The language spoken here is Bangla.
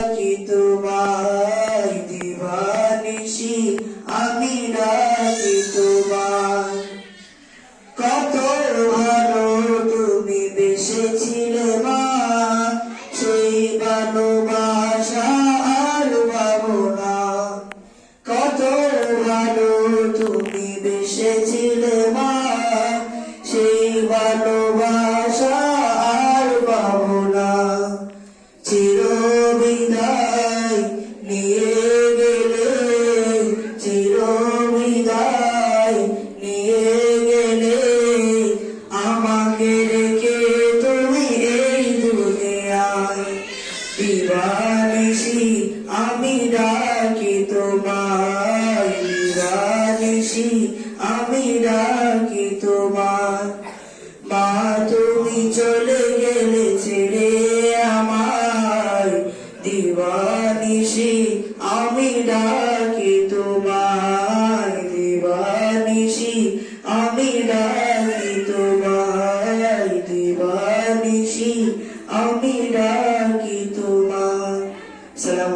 ডাকি তোমায় দিবানিশি, আমি ডাকি তোমায় কত ভালো তুমি বেসেছিলে মা, সেই ভালোবাসা আর পাবো আর পাবো না। চির দিবানিশি আমি ডাকি তোমায়। দিবানিশি আমি ডাকি তোমায়। মা, তুমি চলে গেলে ছেড়ে আমায়। দিবানিশি, আমি ডাকি তোমায়। দিবানিশি, আমি ডাকি আমি ডাকি তোমার সালাম